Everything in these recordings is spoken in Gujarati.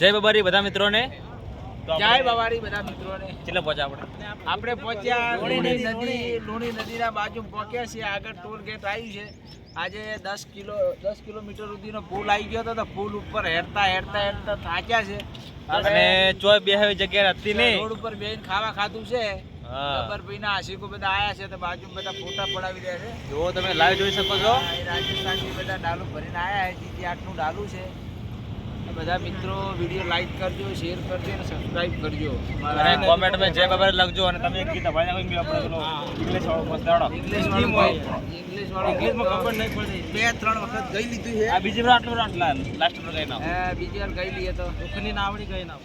જય બાબારી બધા મિત્રોને. જય આપણે બધા મિત્રોને. કેટલે પહોંચ્યા આપણે? આપણે પહોંચ્યા લુણી નદી લુણી નદીના બાજુ પહોંચ્યા છીએ. આગળ ટોલ ગેટ આવ્યું છે. આજે દસ કિલો દસ કિલોમીટર સુધીનો પુલ આવી ગયો હતો તો પુલ ઉપર હેરતા હેરતા હેરતા થાક્યા છે. અને ચોય બે જગ્યા હતી નહીં. રોડ ઉપર બેન ખાવા ખાધું છે. ખબર ના આશિકો બધા આયા છે તો બાજુ બધા ફોટા પડાવી રહ્યા છે. જો તમે લાઈવ જોઈ શકો છો. રાજસ્થાન રાજસ્થાનથી બધા ડાલુ ભરીને આયા છે. જીતી આઠનું ડાલુ છે. બધા મિત્રો વીડિયો લાઈક કરજો શેર કરજો અને સબસ્ક્રાઇબ કરજો. અને કોમેન્ટમાં જય બાબારી લખજો અને તમે ગીત ભાઈ કોઈ કે આપણે ઇંગ્લિશ વાળો મસ્ત ઇંગ્લિશ વાળું ઇંગ્લિશ વાળું ઇંગ્લિશમાં ખબર નહીં પડતી. બે ત્રણ વખત ગઈ લીધું છે. આ બીજી વાર આટલું આટલા લાસ્ટ પર ગઈ ના. હા, બીજી વાર ગઈ લીએ તો. દુઃખની નાવડી કઈ નામ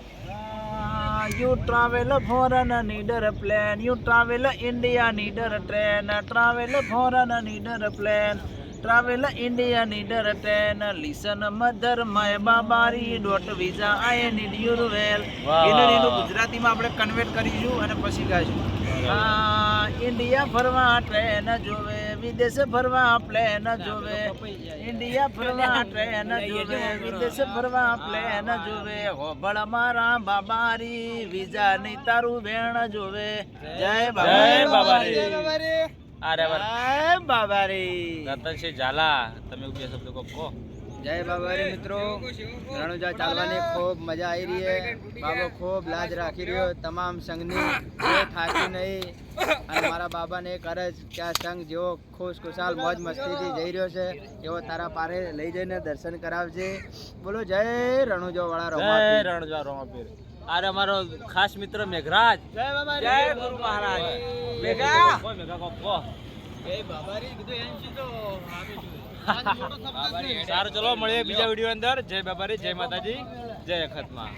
you travel foreign need a plane you travel India need a train travel foreign need a plane travel India need a train listen mother my બાબારી dot visa I need your well. ઈંડળીનું ગુજરાતીમાં આપણે કન્વર્ટ કરીશું અને પછી ગાઈશું આ ઇન્ડિયા ફરવા ટ્રેન જોવે વિદેશ ફરવા પ્લેન જોવે. ઇન્ડિયા ફરવા ટ્રેન જોવે વિદેશ ફરવા પ્લેન જોવે. હોબળ મારા બાબારી વિઝા નહીં તારું વેણ જોવે. જય જય બાબા બાબારી. અરે બાબારી. રતનસિંહ ઝાલા તમે બે શબ્દો કહો કહો. જય બાબારી મિત્રો. રણુજા ચાલવાની ખૂબ મજા આવી રહી છે. બાબો ખૂબ લાજ રાખી રહ્યો તમામ સંઘની. કોઈ થાકી નહીં. અને મારા બાબાને એક અરજ કે આ સંઘ જેવો ખુશ ખુશાલ મોજ મસ્તીથી જઈ રહ્યો છે. એવો તારા પારે લઈ જઈને દર્શન કરાવજે. બોલો જય રણુજો વાળા રણુજા રમાપીર. અરે અમારો ખાસ મિત્ર મેઘરાજ. જય ગુરુ મહારાજ. મેઘા. સારું ચલો મળીએ બીજા વીડિયો અંદર. જય બાબારી જય માતાજી જય અખતમાં.